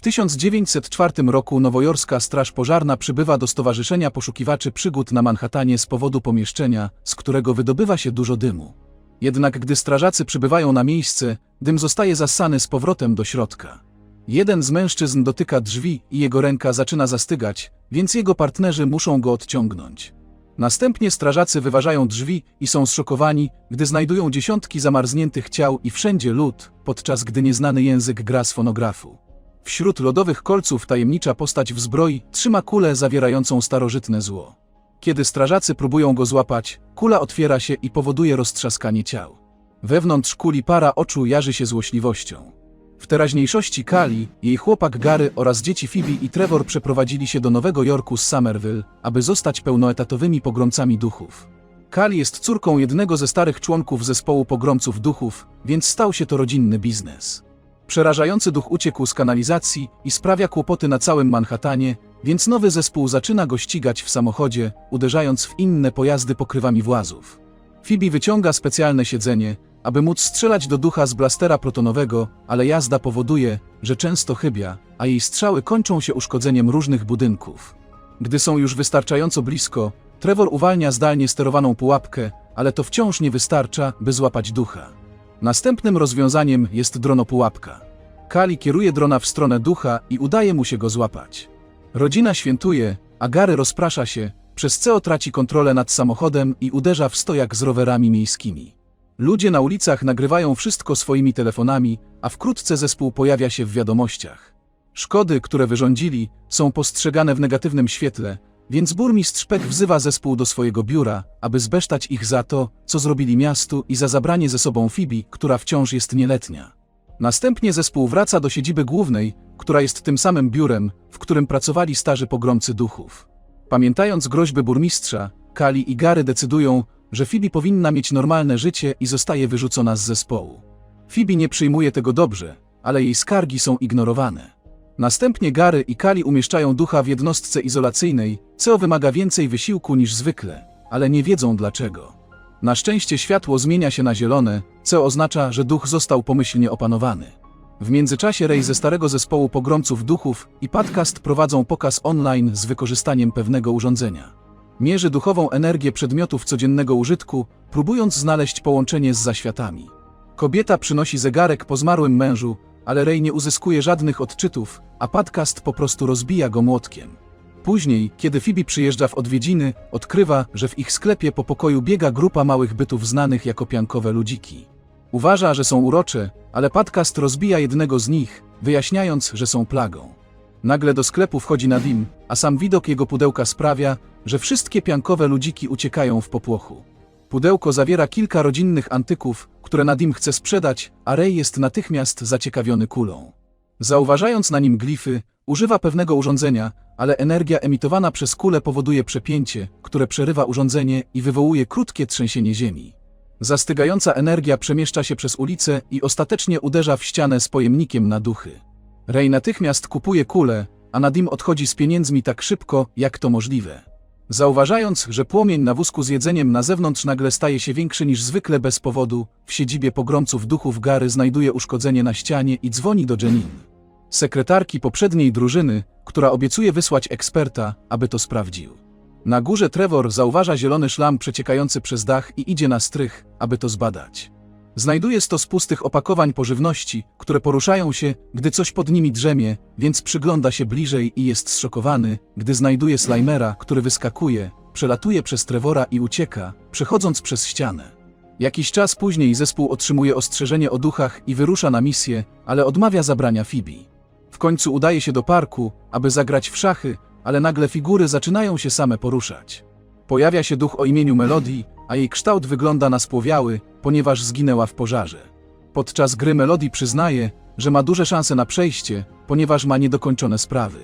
W 1904 roku nowojorska Straż Pożarna przybywa do Stowarzyszenia Poszukiwaczy Przygód na Manhattanie z powodu pomieszczenia, z którego wydobywa się dużo dymu. Jednak gdy strażacy przybywają na miejsce, dym zostaje zassany z powrotem do środka. Jeden z mężczyzn dotyka drzwi i jego ręka zaczyna zastygać, więc jego partnerzy muszą go odciągnąć. Następnie strażacy wyważają drzwi i są zszokowani, gdy znajdują dziesiątki zamarzniętych ciał i wszędzie lód, podczas gdy nieznany język gra z fonografu. Wśród lodowych kolców tajemnicza postać w zbroi trzyma kulę zawierającą starożytne zło. Kiedy strażacy próbują go złapać, kula otwiera się i powoduje roztrzaskanie ciał. Wewnątrz kuli para oczu jarzy się złośliwością. W teraźniejszości Kali, jej chłopak Gary oraz dzieci Phoebe i Trevor przeprowadzili się do Nowego Jorku z Somerville, aby zostać pełnoetatowymi pogromcami duchów. Kali jest córką jednego ze starych członków zespołu pogromców duchów, więc stał się to rodzinny biznes. Przerażający duch uciekł z kanalizacji i sprawia kłopoty na całym Manhattanie, więc nowy zespół zaczyna go ścigać w samochodzie, uderzając w inne pojazdy pokrywami włazów. Phoebe wyciąga specjalne siedzenie, aby móc strzelać do ducha z blastera protonowego, ale jazda powoduje, że często chybia, a jej strzały kończą się uszkodzeniem różnych budynków. Gdy są już wystarczająco blisko, Trevor uwalnia zdalnie sterowaną pułapkę, ale to wciąż nie wystarcza, by złapać ducha. Następnym rozwiązaniem jest dronopułapka. Kali kieruje drona w stronę ducha i udaje mu się go złapać. Rodzina świętuje, a Gary rozprasza się, przez co traci kontrolę nad samochodem i uderza w stojak z rowerami miejskimi. Ludzie na ulicach nagrywają wszystko swoimi telefonami, a wkrótce zespół pojawia się w wiadomościach. Szkody, które wyrządzili, są postrzegane w negatywnym świetle, więc burmistrz Peck wzywa zespół do swojego biura, aby zbesztać ich za to, co zrobili miastu i za zabranie ze sobą Phoebe, która wciąż jest nieletnia. Następnie zespół wraca do siedziby głównej, która jest tym samym biurem, w którym pracowali starzy pogromcy duchów. Pamiętając groźby burmistrza, Kali i Gary decydują, że Phoebe powinna mieć normalne życie i zostaje wyrzucona z zespołu. Phoebe nie przyjmuje tego dobrze, ale jej skargi są ignorowane. Następnie Gary i Kali umieszczają ducha w jednostce izolacyjnej, co wymaga więcej wysiłku niż zwykle, ale nie wiedzą dlaczego. Na szczęście światło zmienia się na zielone, co oznacza, że duch został pomyślnie opanowany. W międzyczasie Ray ze starego zespołu pogromców duchów i podcast prowadzą pokaz online z wykorzystaniem pewnego urządzenia. Mierzy duchową energię przedmiotów codziennego użytku, próbując znaleźć połączenie z zaświatami. Kobieta przynosi zegarek po zmarłym mężu, ale Ray nie uzyskuje żadnych odczytów, a podcast po prostu rozbija go młotkiem. Później, kiedy Phoebe przyjeżdża w odwiedziny, odkrywa, że w ich sklepie po pokoju biega grupa małych bytów znanych jako piankowe ludziki. Uważa, że są urocze, ale podcast rozbija jednego z nich, wyjaśniając, że są plagą. Nagle do sklepu wchodzi Nadim, a sam widok jego pudełka sprawia, że wszystkie piankowe ludziki uciekają w popłochu. Pudełko zawiera kilka rodzinnych antyków, które Nadim chce sprzedać, a Ray jest natychmiast zaciekawiony kulą. Zauważając na nim glify, używa pewnego urządzenia, ale energia emitowana przez kulę powoduje przepięcie, które przerywa urządzenie i wywołuje krótkie trzęsienie ziemi. Zastygająca energia przemieszcza się przez ulicę i ostatecznie uderza w ścianę z pojemnikiem na duchy. Ray natychmiast kupuje kulę, a Nadim odchodzi z pieniędzmi tak szybko, jak to możliwe. Zauważając, że płomień na wózku z jedzeniem na zewnątrz nagle staje się większy niż zwykle bez powodu, w siedzibie pogromców duchów Gary znajduje uszkodzenie na ścianie i dzwoni do Jenin. Sekretarki poprzedniej drużyny, która obiecuje wysłać eksperta, aby to sprawdził. Na górze Trevor zauważa zielony szlam przeciekający przez dach i idzie na strych, aby to zbadać. Znajduje stos pustych opakowań pożywności, które poruszają się, gdy coś pod nimi drzemie, więc przygląda się bliżej i jest zszokowany, gdy znajduje Slimera, który wyskakuje, przelatuje przez Trevora i ucieka, przechodząc przez ścianę. Jakiś czas później zespół otrzymuje ostrzeżenie o duchach i wyrusza na misję, ale odmawia zabrania Phoebe. W końcu udaje się do parku, aby zagrać w szachy, ale nagle figury zaczynają się same poruszać. Pojawia się duch o imieniu Melodii, a jej kształt wygląda na spłowiały, ponieważ zginęła w pożarze. Podczas gry Melodii przyznaje, że ma duże szanse na przejście, ponieważ ma niedokończone sprawy.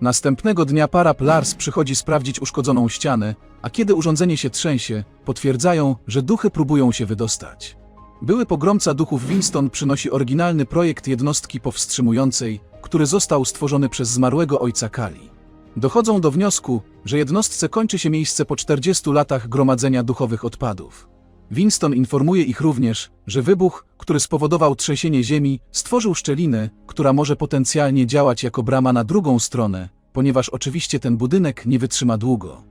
Następnego dnia para Lars przychodzi sprawdzić uszkodzoną ścianę, a kiedy urządzenie się trzęsie, potwierdzają, że duchy próbują się wydostać. Były pogromca duchów Winston przynosi oryginalny projekt jednostki powstrzymującej, który został stworzony przez zmarłego ojca Kali. Dochodzą do wniosku, że jednostce kończy się miejsce po 40 latach gromadzenia duchowych odpadów. Winston informuje ich również, że wybuch, który spowodował trzęsienie ziemi, stworzył szczelinę, która może potencjalnie działać jako brama na drugą stronę, ponieważ oczywiście ten budynek nie wytrzyma długo.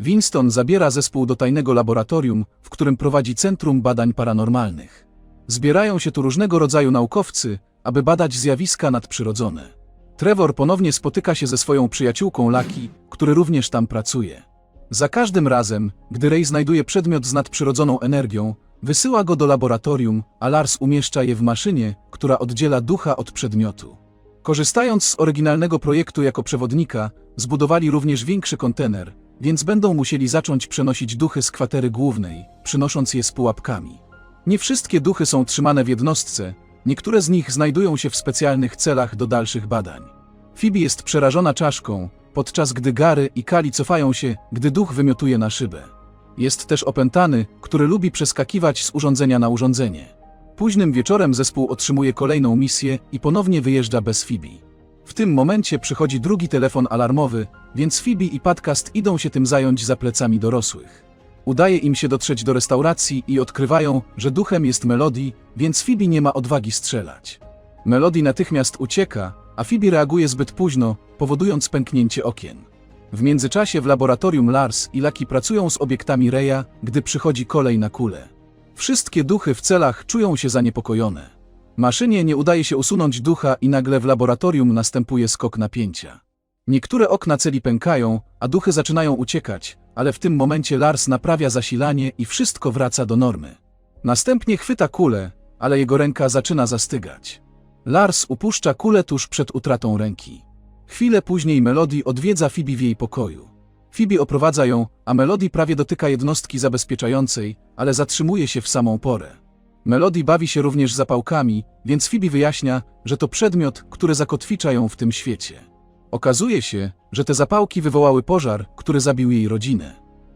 Winston zabiera zespół do tajnego laboratorium, w którym prowadzi Centrum Badań Paranormalnych. Zbierają się tu różnego rodzaju naukowcy, aby badać zjawiska nadprzyrodzone. Trevor ponownie spotyka się ze swoją przyjaciółką Laki, który również tam pracuje. Za każdym razem, gdy Ray znajduje przedmiot z nadprzyrodzoną energią, wysyła go do laboratorium, a Lars umieszcza je w maszynie, która oddziela ducha od przedmiotu. Korzystając z oryginalnego projektu jako przewodnika, zbudowali również większy kontener, więc będą musieli zacząć przenosić duchy z kwatery głównej, przynosząc je z pułapkami. Nie wszystkie duchy są trzymane w jednostce, niektóre z nich znajdują się w specjalnych celach do dalszych badań. Phoebe jest przerażona czaszką, podczas gdy Gary i Kali cofają się, gdy duch wymiotuje na szybę. Jest też opętany, który lubi przeskakiwać z urządzenia na urządzenie. Późnym wieczorem zespół otrzymuje kolejną misję i ponownie wyjeżdża bez Phoebe. W tym momencie przychodzi drugi telefon alarmowy, więc Phoebe i Podcast idą się tym zająć za plecami dorosłych. Udaje im się dotrzeć do restauracji i odkrywają, że duchem jest Melody, więc Phoebe nie ma odwagi strzelać. Melody natychmiast ucieka, a Phoebe reaguje zbyt późno, powodując pęknięcie okien. W międzyczasie w laboratorium Lars i Lucky pracują z obiektami Reya, gdy przychodzi kolej na kulę. Wszystkie duchy w celach czują się zaniepokojone. Maszynie nie udaje się usunąć ducha i nagle w laboratorium następuje skok napięcia. Niektóre okna celi pękają, a duchy zaczynają uciekać, ale w tym momencie Lars naprawia zasilanie i wszystko wraca do normy. Następnie chwyta kulę, ale jego ręka zaczyna zastygać. Lars upuszcza kulę tuż przed utratą ręki. Chwilę później Melody odwiedza Phoebe w jej pokoju. Phoebe oprowadza ją, a Melody prawie dotyka jednostki zabezpieczającej, ale zatrzymuje się w samą porę. Melody bawi się również zapałkami, więc Phoebe wyjaśnia, że to przedmiot, który zakotwicza ją w tym świecie. Okazuje się, że te zapałki wywołały pożar, który zabił jej rodzinę.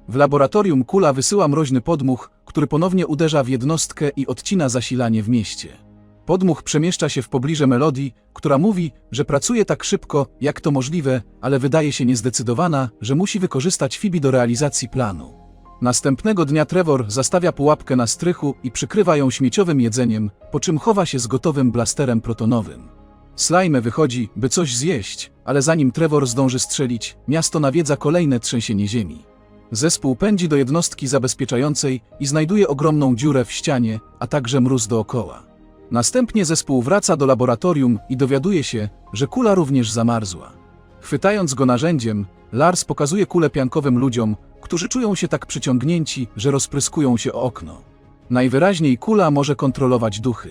W laboratorium kula wysyła mroźny podmuch, który ponownie uderza w jednostkę i odcina zasilanie w mieście. Podmuch przemieszcza się w pobliże Melodii, która mówi, że pracuje tak szybko, jak to możliwe, ale wydaje się niezdecydowana, że musi wykorzystać Phoebe do realizacji planu. Następnego dnia Trevor zastawia pułapkę na strychu i przykrywa ją śmieciowym jedzeniem, po czym chowa się z gotowym blasterem protonowym. Slime wychodzi, by coś zjeść, ale zanim Trevor zdąży strzelić, miasto nawiedza kolejne trzęsienie ziemi. Zespół pędzi do jednostki zabezpieczającej i znajduje ogromną dziurę w ścianie, a także mróz dookoła. Następnie zespół wraca do laboratorium i dowiaduje się, że kula również zamarzła. Chwytając go narzędziem, Lars pokazuje kulę piankowym ludziom, którzy czują się tak przyciągnięci, że rozpryskują się o okno. Najwyraźniej kula może kontrolować duchy.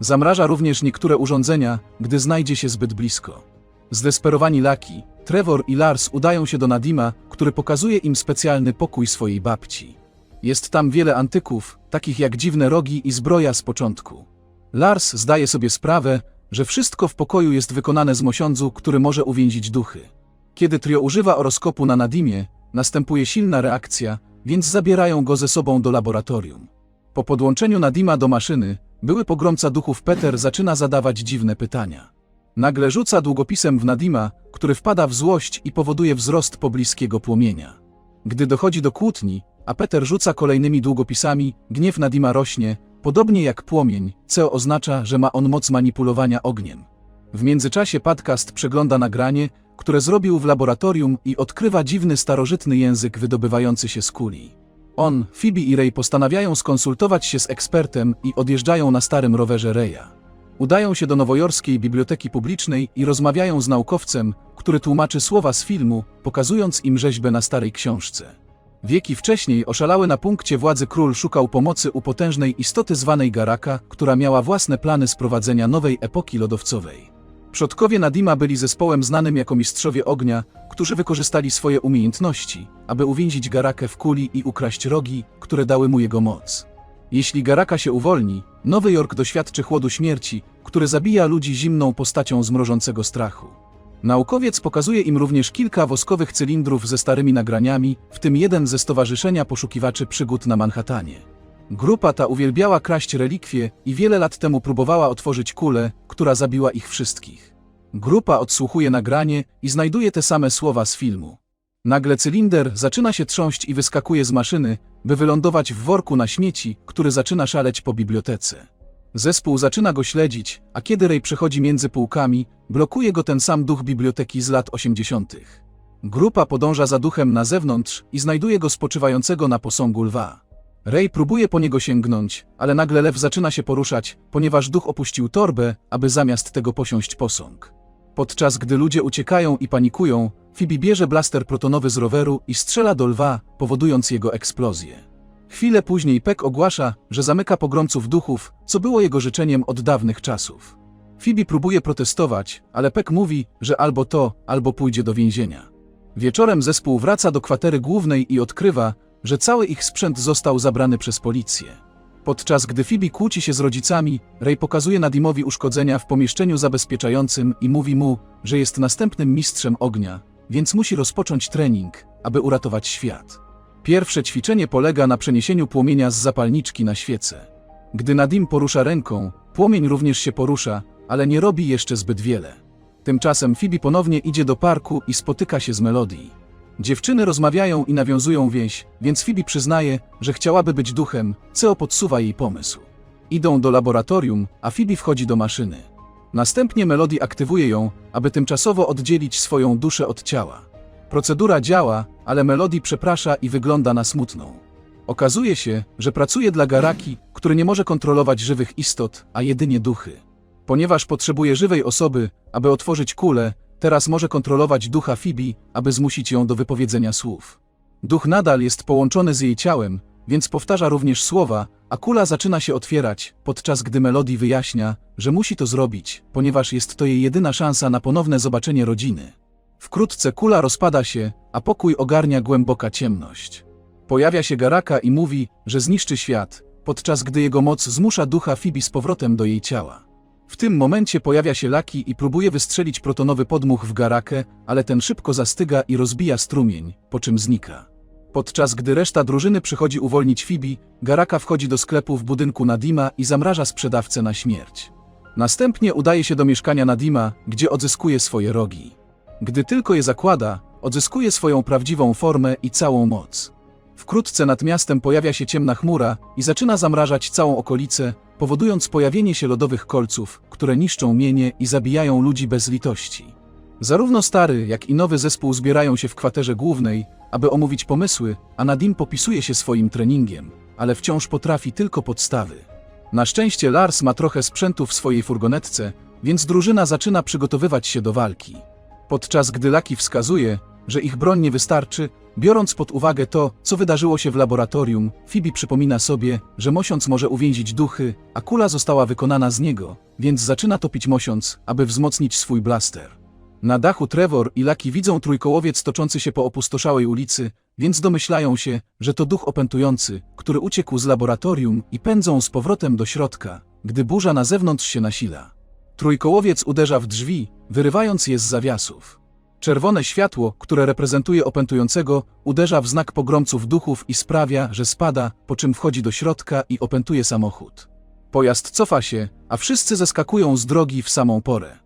Zamraża również niektóre urządzenia, gdy znajdzie się zbyt blisko. Zdesperowani Laki, Trevor i Lars udają się do Nadima, który pokazuje im specjalny pokój swojej babci. Jest tam wiele antyków, takich jak dziwne rogi i zbroja z początku. Lars zdaje sobie sprawę, że wszystko w pokoju jest wykonane z mosiądzu, który może uwięzić duchy. Kiedy trio używa oroskopu na Nadimie, następuje silna reakcja, więc zabierają go ze sobą do laboratorium. Po podłączeniu Nadima do maszyny, były pogromca duchów Peter zaczyna zadawać dziwne pytania. Nagle rzuca długopisem w Nadima, który wpada w złość i powoduje wzrost pobliskiego płomienia. Gdy dochodzi do kłótni, a Peter rzuca kolejnymi długopisami, gniew Nadima rośnie, podobnie jak płomień, co oznacza, że ma on moc manipulowania ogniem. W międzyczasie podcast przegląda nagranie, które zrobił w laboratorium i odkrywa dziwny starożytny język wydobywający się z kuli. On, Phoebe i Ray postanawiają skonsultować się z ekspertem i odjeżdżają na starym rowerze Raya. Udają się do nowojorskiej biblioteki publicznej i rozmawiają z naukowcem, który tłumaczy słowa z filmu, pokazując im rzeźbę na starej książce. Wieki wcześniej oszalały na punkcie władzy król szukał pomocy u potężnej istoty zwanej Garaka, która miała własne plany sprowadzenia nowej epoki lodowcowej. Przodkowie Nadima byli zespołem znanym jako Mistrzowie Ognia, którzy wykorzystali swoje umiejętności, aby uwięzić Garakę w kuli i ukraść rogi, które dały mu jego moc. Jeśli Garaka się uwolni, Nowy Jork doświadczy chłodu śmierci, który zabija ludzi zimną postacią zmrożącego strachu. Naukowiec pokazuje im również kilka woskowych cylindrów ze starymi nagraniami, w tym jeden ze Stowarzyszenia Poszukiwaczy Przygód na Manhattanie. Grupa ta uwielbiała kraść relikwie i wiele lat temu próbowała otworzyć kulę, która zabiła ich wszystkich. Grupa odsłuchuje nagranie i znajduje te same słowa z filmu. Nagle cylinder zaczyna się trząść i wyskakuje z maszyny, by wylądować w worku na śmieci, który zaczyna szaleć po bibliotece. Zespół zaczyna go śledzić, a kiedy Ray przechodzi między półkami, blokuje go ten sam duch biblioteki z lat 80. Grupa podąża za duchem na zewnątrz i znajduje go spoczywającego na posągu lwa. Ray próbuje po niego sięgnąć, ale nagle lew zaczyna się poruszać, ponieważ duch opuścił torbę, aby zamiast tego posiąść posąg. Podczas gdy ludzie uciekają i panikują, Phoebe bierze blaster protonowy z roweru i strzela do lwa, powodując jego eksplozję. Chwilę później Peck ogłasza, że zamyka pogromców duchów, co było jego życzeniem od dawnych czasów. Phoebe próbuje protestować, ale Peck mówi, że albo to, albo pójdzie do więzienia. Wieczorem zespół wraca do kwatery głównej i odkrywa, że cały ich sprzęt został zabrany przez policję. Podczas gdy Phoebe kłóci się z rodzicami, Ray pokazuje Nadimowi uszkodzenia w pomieszczeniu zabezpieczającym i mówi mu, że jest następnym mistrzem ognia, więc musi rozpocząć trening, aby uratować świat. Pierwsze ćwiczenie polega na przeniesieniu płomienia z zapalniczki na świecę. Gdy Nadim porusza ręką, płomień również się porusza, ale nie robi jeszcze zbyt wiele. Tymczasem Phoebe ponownie idzie do parku i spotyka się z Melodii. Dziewczyny rozmawiają i nawiązują więź, więc Phoebe przyznaje, że chciałaby być duchem, co podsuwa jej pomysł. Idą do laboratorium, a Phoebe wchodzi do maszyny. Następnie Melody aktywuje ją, aby tymczasowo oddzielić swoją duszę od ciała. Procedura działa, ale Melody przeprasza i wygląda na smutną. Okazuje się, że pracuje dla Garaki, który nie może kontrolować żywych istot, a jedynie duchy. Ponieważ potrzebuje żywej osoby, aby otworzyć kulę, teraz może kontrolować ducha Phoebe, aby zmusić ją do wypowiedzenia słów. Duch nadal jest połączony z jej ciałem, więc powtarza również słowa, a kula zaczyna się otwierać, podczas gdy Melody wyjaśnia, że musi to zrobić, ponieważ jest to jej jedyna szansa na ponowne zobaczenie rodziny. Wkrótce kula rozpada się, a pokój ogarnia głęboka ciemność. Pojawia się Garaka i mówi, że zniszczy świat, podczas gdy jego moc zmusza ducha Phoebe z powrotem do jej ciała. W tym momencie pojawia się Laki i próbuje wystrzelić protonowy podmuch w Garakę, ale ten szybko zastyga i rozbija strumień, po czym znika. Podczas gdy reszta drużyny przychodzi uwolnić Phoebe, Garaka wchodzi do sklepu w budynku Nadima i zamraża sprzedawcę na śmierć. Następnie udaje się do mieszkania Nadima, gdzie odzyskuje swoje rogi. Gdy tylko je zakłada, odzyskuje swoją prawdziwą formę i całą moc. Wkrótce nad miastem pojawia się ciemna chmura i zaczyna zamrażać całą okolicę, powodując pojawienie się lodowych kolców, które niszczą mienie i zabijają ludzi bez litości. Zarówno stary, jak i nowy zespół zbierają się w kwaterze głównej, aby omówić pomysły, a Nadim popisuje się swoim treningiem, ale wciąż potrafi tylko podstawy. Na szczęście Lars ma trochę sprzętu w swojej furgonetce, więc drużyna zaczyna przygotowywać się do walki. Podczas gdy Laki wskazuje, że ich broń nie wystarczy, biorąc pod uwagę to, co wydarzyło się w laboratorium, Phoebe przypomina sobie, że mosiąc może uwięzić duchy, a kula została wykonana z niego, więc zaczyna topić mosiąc, aby wzmocnić swój blaster. Na dachu Trevor i Laki widzą trójkołowiec toczący się po opustoszałej ulicy, więc domyślają się, że to duch opętujący, który uciekł z laboratorium i pędzą z powrotem do środka, gdy burza na zewnątrz się nasila. Trójkołowiec uderza w drzwi, wyrywając je z zawiasów. Czerwone światło, które reprezentuje opętującego, uderza w znak pogromców duchów i sprawia, że spada, po czym wchodzi do środka i opętuje samochód. Pojazd cofa się, a wszyscy zeskakują z drogi w samą porę.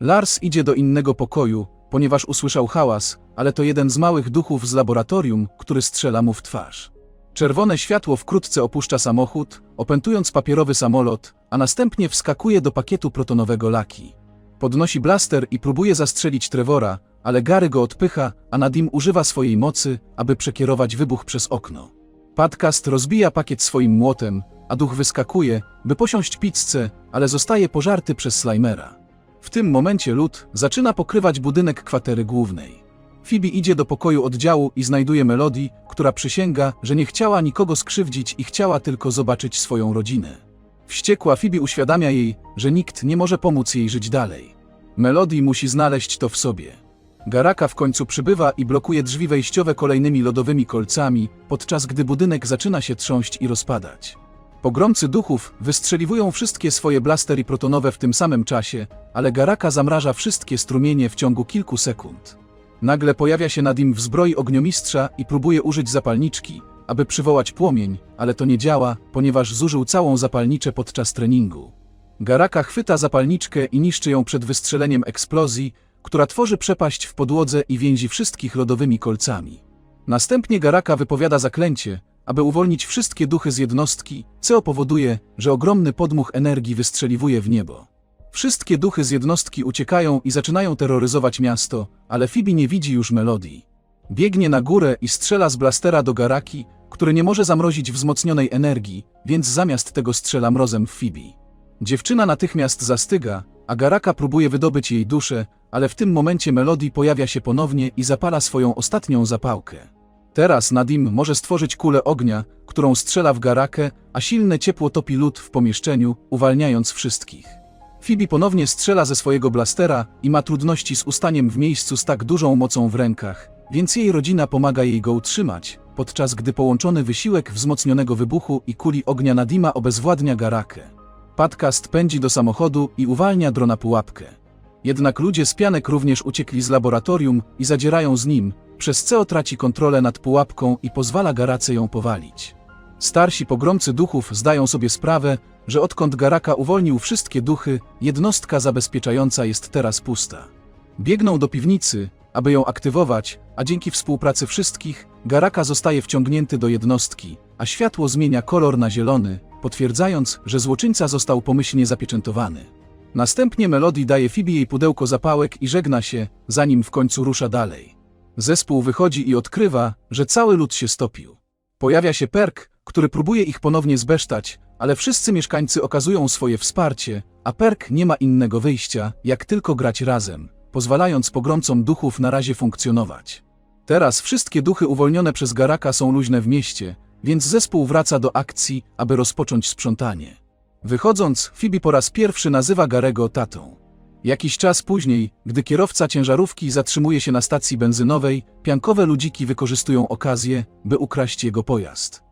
Lars idzie do innego pokoju, ponieważ usłyszał hałas, ale to jeden z małych duchów z laboratorium, który strzela mu w twarz. Czerwone światło wkrótce opuszcza samochód, opętując papierowy samolot, a następnie wskakuje do pakietu protonowego Laki. Podnosi blaster i próbuje zastrzelić Trevora, ale Gary go odpycha, a Nadim używa swojej mocy, aby przekierować wybuch przez okno. Podcast rozbija pakiet swoim młotem, a duch wyskakuje, by posiąść pizzę, ale zostaje pożarty przez Slimera. W tym momencie lód zaczyna pokrywać budynek kwatery głównej. Phoebe idzie do pokoju oddziału i znajduje Melody, która przysięga, że nie chciała nikogo skrzywdzić i chciała tylko zobaczyć swoją rodzinę. Wściekła Phoebe uświadamia jej, że nikt nie może pomóc jej żyć dalej. Melody musi znaleźć to w sobie. Garaka w końcu przybywa i blokuje drzwi wejściowe kolejnymi lodowymi kolcami, podczas gdy budynek zaczyna się trząść i rozpadać. Pogromcy duchów wystrzeliwują wszystkie swoje blastery protonowe w tym samym czasie, ale Garaka zamraża wszystkie strumienie w ciągu kilku sekund. Nagle pojawia się Nadim w zbroi ogniomistrza i próbuje użyć zapalniczki, aby przywołać płomień, ale to nie działa, ponieważ zużył całą zapalniczę podczas treningu. Garaka chwyta zapalniczkę i niszczy ją przed wystrzeleniem eksplozji, która tworzy przepaść w podłodze i więzi wszystkich lodowymi kolcami. Następnie Garaka wypowiada zaklęcie, aby uwolnić wszystkie duchy z jednostki, co powoduje, że ogromny podmuch energii wystrzeliwuje w niebo. Wszystkie duchy z jednostki uciekają i zaczynają terroryzować miasto, ale Fibi nie widzi już melodii. Biegnie na górę i strzela z blastera do Garaki, który nie może zamrozić wzmocnionej energii, więc zamiast tego strzela mrozem w Fibi. Dziewczyna natychmiast zastyga, a Garaka próbuje wydobyć jej duszę, ale w tym momencie Melody pojawia się ponownie i zapala swoją ostatnią zapałkę. Teraz Nadim może stworzyć kulę ognia, którą strzela w Garakę, a silne ciepło topi lód w pomieszczeniu, uwalniając wszystkich. Fibi ponownie strzela ze swojego blastera i ma trudności z ustaniem w miejscu z tak dużą mocą w rękach, więc jej rodzina pomaga jej go utrzymać, podczas gdy połączony wysiłek wzmocnionego wybuchu i kuli ognia Nadima obezwładnia Garakę. Podcast pędzi do samochodu i uwalnia drona pułapkę. Jednak ludzie z pianek również uciekli z laboratorium i zadzierają z nim, przez co traci kontrolę nad pułapką i pozwala Garace ją powalić. Starsi pogromcy duchów zdają sobie sprawę, że odkąd Garaka uwolnił wszystkie duchy, jednostka zabezpieczająca jest teraz pusta. Biegną do piwnicy, aby ją aktywować, a dzięki współpracy wszystkich, Garaka zostaje wciągnięty do jednostki, a światło zmienia kolor na zielony, potwierdzając, że złoczyńca został pomyślnie zapieczętowany. Następnie Melody daje Fibi jej pudełko zapałek i żegna się, zanim w końcu rusza dalej. Zespół wychodzi i odkrywa, że cały lud się stopił. Pojawia się Perk, który próbuje ich ponownie zbesztać, ale wszyscy mieszkańcy okazują swoje wsparcie, a Perk nie ma innego wyjścia, jak tylko grać razem, pozwalając pogromcom duchów na razie funkcjonować. Teraz wszystkie duchy uwolnione przez Garaka są luźne w mieście, więc zespół wraca do akcji, aby rozpocząć sprzątanie. Wychodząc, Phoebe po raz pierwszy nazywa Garego tatą. Jakiś czas później, gdy kierowca ciężarówki zatrzymuje się na stacji benzynowej, piankowe ludziki wykorzystują okazję, by ukraść jego pojazd.